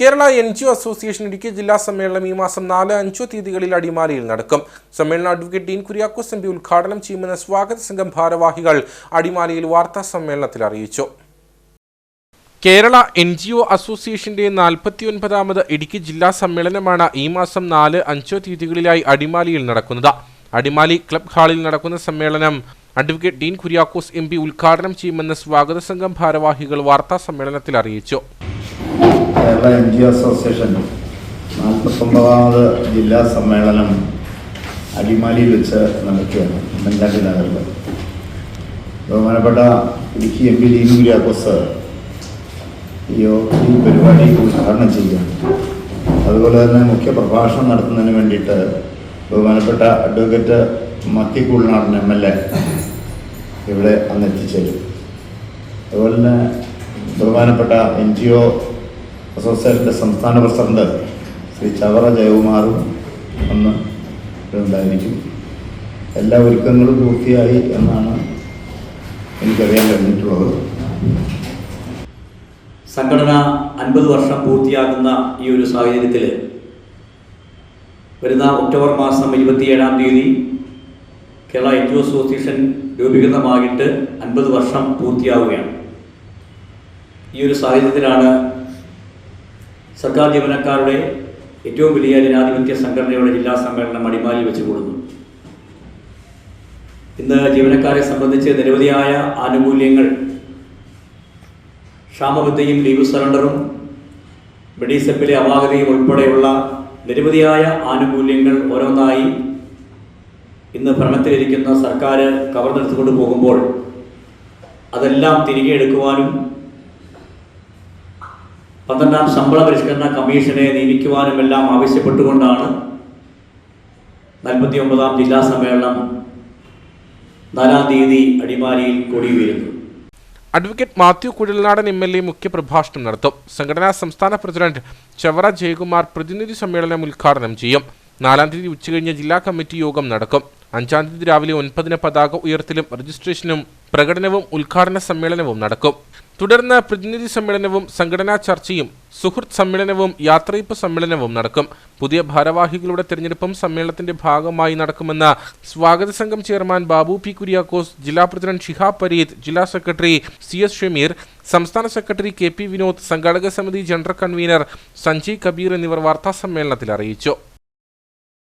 Kerala N G O association Idukki ജില്ലാ സമ്മേളനം ഈ മാസം നാല് അഞ്ചോ തീയതികളിൽ അടിമാലിയിൽ നടക്കും. സമ്മേളനം advocate Dean Kuriakose M P ഉദ്ഘാടനം ചെയ്യുമെന്ന് സ്വാഗത സംഘം ഭാരവാഹികൾ അടിമാലിയിൽ വാർത്താ സമ്മേളനത്തിൽ അറിയിച്ചു. കേരള എൻ ജി ഒ അസോസിയേഷന്റെ നാൽപ്പത്തിയൊൻപതാമത് ഇടുക്കി ജില്ലാ സമ്മേളനമാണ് ഈ മാസം നാല് അഞ്ചോ തീയതികളിലായി അടിമാലിയിൽ നടക്കുന്നത്. അടിമാലി ക്ലബ് ഹാളിൽ നടക്കുന്ന സമ്മേളനം advocate Dean Kuriakose M P ഉദ്ഘാടനം ചെയ്യുമെന്ന് സ്വാഗത സംഘം ഭാരവാഹികൾ വാർത്താ സമ്മേളനത്തിൽ അറിയിച്ചു. Kerala N G O association നാൽപ്പത്തൊമ്പതാമത് ജില്ലാ സമ്മേളനം അടിമാലിയിൽ വെച്ച് നടക്കുകയാണ്. ഉമ്മൻചാണ്ടി നഗറിൽ ബഹുമാനപ്പെട്ട ഇടുക്കി എം പി ലീനു കുര്യാക്കോസ് ഈ പരിപാടി ഉദ്ഘാടനം ചെയ്യുകയാണ്. അതുപോലെ തന്നെ മുഖ്യ പ്രഭാഷണം നടത്തുന്നതിന് വേണ്ടിയിട്ട് ബഹുമാനപ്പെട്ട അഡ്വക്കേറ്റ് മത്തി എം എൽ എ ഇവിടെ അന്ന് എത്തിച്ചേരും. അതുപോലെ തന്നെ ബഹുമാനപ്പെട്ട എൻ ജി ഒ അസോസിയേഷന്റെ സംസ്ഥാന പ്രസിഡന്റ് ശ്രീ ചവറ ജയകുമാറും അന്ന് ഉണ്ടായിരിക്കും എല്ലാ ഒരുക്കങ്ങളും പൂർത്തിയായി എന്നാണ് എനിക്കറിയാൻ കഴിഞ്ഞിട്ടുള്ളത്. സംഘടന അൻപത് വർഷം പൂർത്തിയാകുന്ന ഈ ഒരു സാഹചര്യത്തിൽ വരുന്ന ഒക്ടോബർ മാസം ഇരുപത്തിയേഴാം തീയതി Kerala N G O association രൂപീകൃതമായിട്ട് അൻപത് വർഷം പൂർത്തിയാവുകയാണ്. ഈ ഒരു സാഹചര്യത്തിലാണ് സർക്കാർ ജീവനക്കാരുടെ ഏറ്റവും വലിയ ജനാധിപത്യ സംഘടനയുടെ ജില്ലാ സമ്മേളനം അടിമാലിൽ വെച്ച് കൂടുന്നു. ഇന്ന് ജീവനക്കാരെ സംബന്ധിച്ച് നിരവധിയായ ആനുകൂല്യങ്ങൾ ക്ഷാമബദ്ധയും ലീവ് സറണ്ടറും മെഡിസെപ്പിലെ അപാകതയും ഉൾപ്പെടെയുള്ള നിരവധിയായ ആനുകൂല്യങ്ങൾ ഓരോന്നായി ഇന്ന് ഭരണത്തിലിരിക്കുന്ന സർക്കാർ കവർന്നെടുത്തുകൊണ്ട് പോകുമ്പോൾ അതെല്ലാം തിരികെ എടുക്കുവാനും പന്ത്രണ്ടാം ശമ്പള പരിഷ്കരണ കമ്മീഷനെ നിയമിക്കുവാനും എല്ലാം ആവശ്യപ്പെട്ടുകൊണ്ടാണ് നാൽപ്പത്തി ഒമ്പതാം ജില്ലാ സമ്മേളനം നാലാം തീയതി അടിമാലിയിൽ കൊടിയുയരുന്നു advocate Mathew Kuzhalnadan M L A മുഖ്യപ്രഭാഷണം നടത്തും. സംഘടനാ സംസ്ഥാന പ്രസിഡന്റ് ചവറ ജയകുമാർ പ്രതിനിധി സമ്മേളനം ഉദ്ഘാടനം ചെയ്യും. നാലാം തീയതി ഉച്ചകഴിഞ്ഞ് ജില്ലാ കമ്മിറ്റി യോഗം നടക്കും. അഞ്ചാം തീയതി രാവിലെ ഒൻപതിന് പതാക ഉയർത്തലും രജിസ്ട്രേഷനും പ്രകടനവും ഉദ്ഘാടന സമ്മേളനവും നടക്കും. തുടർന്ന് പ്രതിനിധി സമ്മേളനവും സംഘടനാ ചർച്ചയും സുഹൃത്ത് സമ്മേളനവും യാത്രയപ്പ് സമ്മേളനവും നടക്കും. പുതിയ ഭാരവാഹികളുടെ തിരഞ്ഞെടുപ്പും സമ്മേളനത്തിന്റെ ഭാഗമായി നടക്കുമെന്ന് സ്വാഗത സംഘം ചെയർമാൻ ബാബു പി കുര്യാക്കോസ് ജില്ലാ പ്രസിഡന്റ് ഷിഹാബ് പരീദ് ജില്ലാ സെക്രട്ടറി സി എസ് ഷമീർ സംസ്ഥാന സെക്രട്ടറി കെ പി വിനോദ് സംഘാടക സമിതി ജനറൽ കൺവീനർ സഞ്ജയ് കബീർ എന്നിവർ വാർത്താ സമ്മേളനത്തിൽ അറിയിച്ചു.